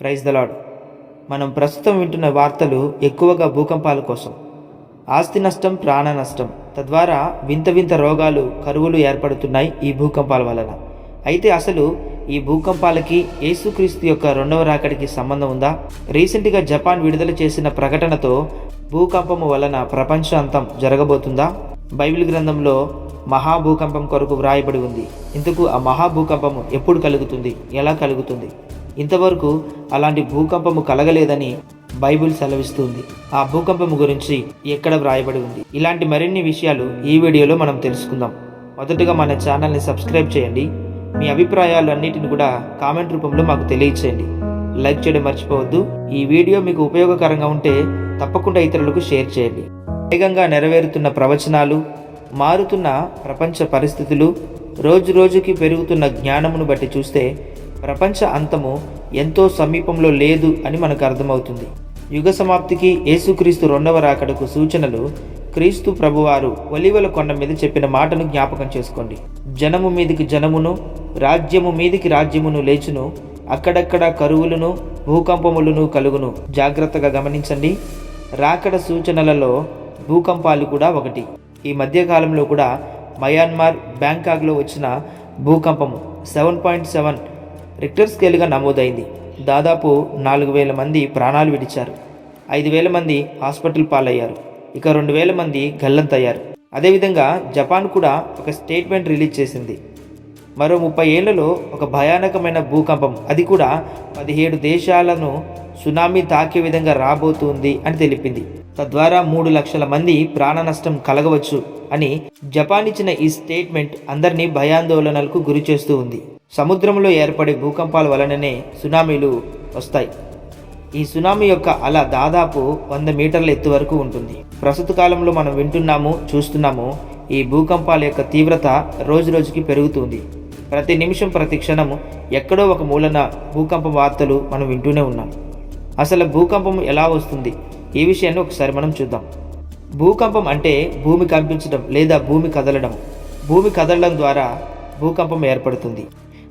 Praise the Lord మనం ప్రస్తుతం వింటున్న వార్తలు ఎక్కువగా భూకంపాల కోసం. ఆస్తి నష్టం ప్రాణ నష్టం తద్వారా వింత వింత రోగాలు కరువులు ఏర్పడుతున్నాయి ఈ భూకంపాల వలన. అయితే అసలు ఈ భూకంపాలకి యేసుక్రీస్తు యొక్క రెండవ రాకడికి సంబంధం ఉందా? రీసెంట్గా జపాన్ విడుదల చేసిన ప్రకటనతో భూకంపము వలన ప్రపంచాంతం జరగబోతుందా? బైబిల్ గ్రంథంలో మహాభూకంపం కొరకు వ్రాయబడి ఉంది. ఇందుకు ఆ మహాభూకంపము ఎప్పుడు కలుగుతుంది? ఎలా కలుగుతుంది? ఇంతవరకు అలాంటి భూకంపము కలగలేదని బైబిల్ సెలవిస్తుంది. ఆ భూకంపము గురించి ఎక్కడ వ్రాయబడి ఉంది? ఇలాంటి మరిన్ని విషయాలు ఈ వీడియోలో మనం తెలుసుకుందాం. మొదటగా మన ఛానల్ని సబ్స్క్రైబ్ చేయండి. మీ అభిప్రాయాలు అన్నిటిని కూడా కామెంట్ రూపంలో మాకు తెలియచేయండి. లైక్ చేయడం మర్చిపోవద్దు. ఈ వీడియో మీకు ఉపయోగకరంగా ఉంటే తప్పకుండా ఇతరులకు షేర్ చేయండి. వేగంగా నెరవేరుతున్న ప్రవచనాలు మారుతున్న ప్రపంచ పరిస్థితులు రోజు రోజుకి పెరుగుతున్న జ్ఞానమును బట్టి చూస్తే ప్రపంచ అంతము ఎంతో సమీపంలో లేదు అని మనకు అర్థమవుతుంది. యుగ సమాప్తికి యేసుక్రీస్తు రెండవ రాకడకు సూచనలు క్రీస్తు ప్రభువారు ఒలివల కొండ మీద చెప్పిన మాటను జ్ఞాపకం చేసుకోండి. జనము మీదికి జనమును రాజ్యము మీదికి రాజ్యమును లేచును అక్కడక్కడ కరువులను భూకంపములను కలుగును. జాగ్రత్తగా గమనించండి. రాకడ సూచనలలో భూకంపాలు కూడా ఒకటి. ఈ మధ్యకాలంలో కూడా మయన్మార్ బ్యాంకాక్లో వచ్చిన భూకంపము. సెవెన్ పాయింట్ సెవెన్ రిక్టర్ స్కేల్గా నమోదైంది. దాదాపు నాలుగు వేల మంది ప్రాణాలు విడిచారు. ఐదు వేల మంది హాస్పిటల్ పాలయ్యారు. ఇక రెండు వేల మంది గల్లంతయ్యారు. అదేవిధంగా జపాన్ కూడా ఒక స్టేట్మెంట్ రిలీజ్ చేసింది. మరో ముప్పై ఏళ్ళలో ఒక భయానకమైన భూకంపం. అది కూడా పదిహేడు దేశాలను సునామీ తాకే విధంగా రాబోతుంది అని తెలిపింది. తద్వారా మూడు లక్షల మంది ప్రాణ నష్టం కలగవచ్చు అని జపాన్ ఇచ్చిన ఈ స్టేట్మెంట్ అందరినీ భయాందోళనలకు గురి చేస్తూ ఉంది. సముద్రంలో ఏర్పడే భూకంపాల వలననే సునామీలు వస్తాయి. ఈ సునామీ యొక్క అల దాదాపు వంద మీటర్ల ఎత్తు వరకు ఉంటుంది. ప్రస్తుత కాలంలో మనం వింటున్నాము చూస్తున్నాము ఈ భూకంపాల యొక్క తీవ్రత రోజు రోజుకి పెరుగుతుంది. ప్రతి నిమిషం ప్రతి క్షణం ఎక్కడో ఒక మూలన భూకంప వార్తలు మనం వింటూనే ఉన్నాం. అసలు భూకంపం ఎలా వస్తుంది? ఈ విషయాన్ని ఒకసారి మనం చూద్దాం. భూకంపం అంటే భూమి కంపించడం లేదా భూమి కదలడం. భూమి కదలడం ద్వారా భూకంపం ఏర్పడుతుంది.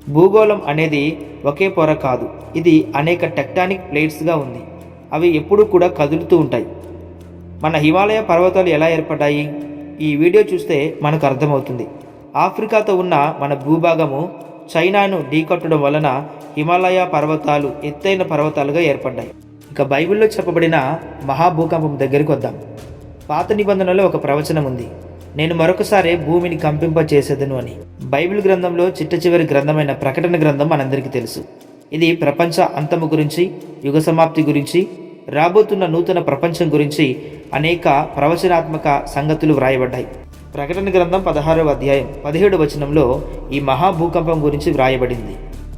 భూగోళం అనేది ఒకే పొర కాదు. ఇది అనేక టెక్టానిక్ ప్లేట్స్గా ఉంది. అవి ఎప్పుడూ కూడా కదులుతూ ఉంటాయి. మన హిమాలయ పర్వతాలు ఎలా ఏర్పడ్డాయి? ఈ వీడియో చూస్తే మనకు అర్థమవుతుంది. ఆఫ్రికాతో ఉన్న మన భూభాగము చైనాను ఢీకొట్టడం వలన హిమాలయ పర్వతాలు ఎత్తైన పర్వతాలుగా ఏర్పడ్డాయి. ఇక బైబిల్లో చెప్పబడిన మహాభూకంపం దగ్గరికి వద్దాం. పాత నిబంధనలో ఒక ప్రవచనం ఉంది. నేను మరొకసారి భూమిని కంపింప చేసేదను అని. బైబిల్ గ్రంథంలో చిట్ట చివరి గ్రంథమైన ప్రకటన గ్రంథం మనందరికీ తెలుసు. ఇది ప్రపంచ అంతము గురించి యుగ సమాప్తి గురించి రాబోతున్న నూతన ప్రపంచం గురించి అనేక ప్రవచనాత్మక సంగతులు వ్రాయబడ్డాయి. ప్రకటన గ్రంథం పదహారవ అధ్యాయం పదిహేడు వచనంలో ఈ మహాభూకంపం గురించి వ్రాయబడింది.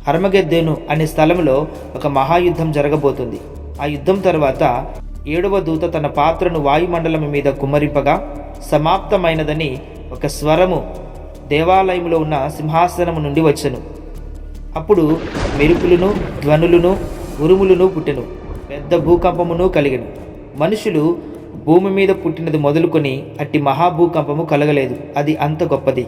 హర్మగెద్దేను అనే స్థలంలో ఒక మహాయుద్ధం జరగబోతుంది. ఆ యుద్ధం తర్వాత ఏడవ దూత తన పాత్రను వాయుమండలం మీద కుమ్మరింపగా సమాప్తమైనదని ఒక స్వరము దేవాలయంలో ఉన్న సింహాసనము నుండి వచ్చెను. అప్పుడు మెరుపులను ధ్వనులను ఉరుములను పుట్టెను. పెద్ద భూకంపమును కలిగెను. మనుషులు భూమి మీద పుట్టినది మొదలుకొని అట్టి మహాభూకంపము కలగలేదు. అది అంత గొప్పది.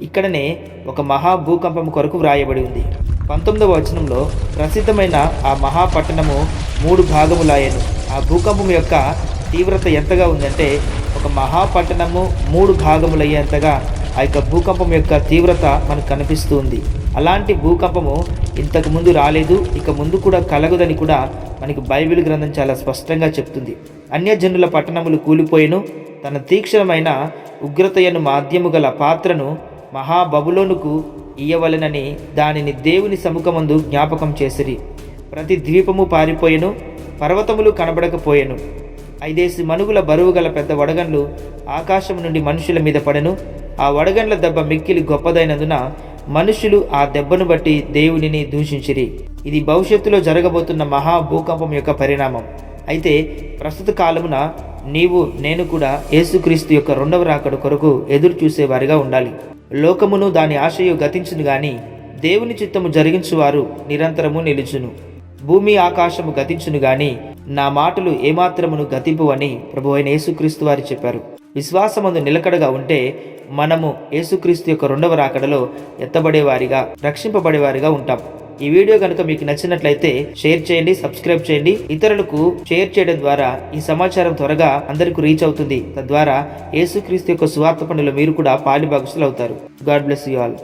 ఇక్కడనే ఒక మహాభూకంపము కొరకు వ్రాయబడి ఉంది. పంతొమ్మిదవ వచనంలో ప్రసిద్ధమైన ఆ మహాపట్టణము మూడు భాగములాయను. ఆ భూకంపం యొక్క తీవ్రత ఎంతగా ఉందంటే ఒక మహాపట్టణము మూడు భాగములయ్యేంతగా ఆ యొక్క భూకంపం యొక్క తీవ్రత మనకు కనిపిస్తూ ఉంది అలాంటి భూకంపము ఇంతకు ముందు రాలేదు ఇక ముందు కూడా కలగదని కూడా మనకి బైబిల్ గ్రంథం చాలా స్పష్టంగా చెప్తుంది. అన్యజనుల పట్టణములు కూలిపోయేను తన తీక్షణమైన ఉగ్రతయను మాధ్యము గల పాత్రను మహాబబులోనుకు ఇయ్యవలెనని దానిని దేవుని సముఖమందు జ్ఞాపకం చేసిరి. ప్రతి ద్వీపము పారిపోయెను పర్వతములు కనబడకపోయెను. ఐదేసి మనుగుల బరువు గల పెద్ద వడగండ్లు ఆకాశం నుండి మనుషుల మీద పడెను. ఆ వడగండ్ల దెబ్బ మిక్కిలి గొప్పదైనందున మనుషులు ఆ దెబ్బను బట్టి దేవుడిని దూషించిరి. ఇది భవిష్యత్తులో జరగబోతున్న మహా భూకంపం యొక్క పరిణామం. అయితే ప్రస్తుత కాలమున నీవు నేను కూడా యేసుక్రీస్తు యొక్క రెండవ రాకడ కొరకు ఎదురు చూసేవారిగా ఉండాలి. లోకమును దాని ఆశయు గతించును గాని దేవుని చిత్తము జరిగించువారు నిరంతరము నిలుచును. భూమి ఆకాశము గతించును గాని నా మాటలు ఏమాత్రమును గతింపువని ప్రభు అయిన యేసుక్రీస్తు వారు చెప్పారు. విశ్వాసమందు నిలకడగా ఉంటే మనము యేసుక్రీస్తు యొక్క రెండవ రాకడలో ఎత్తబడేవారిగా రక్షింపబడేవారిగా ఉంటాం. ఈ వీడియో కనుక మీకు నచ్చినట్లయితే షేర్ చేయండి సబ్స్క్రైబ్ చేయండి. ఇతరులకు షేర్ చేయడం ద్వారా ఈ సమాచారం త్వరగా అందరికీ రీచ్ అవుతుంది. తద్వారా యేసుక్రీస్తు యొక్క సువార్త పనులు మీరు కూడా పాలిభాగస్తులు అవుతారు గాడ్ బ్లెస్ యూ ఆల్.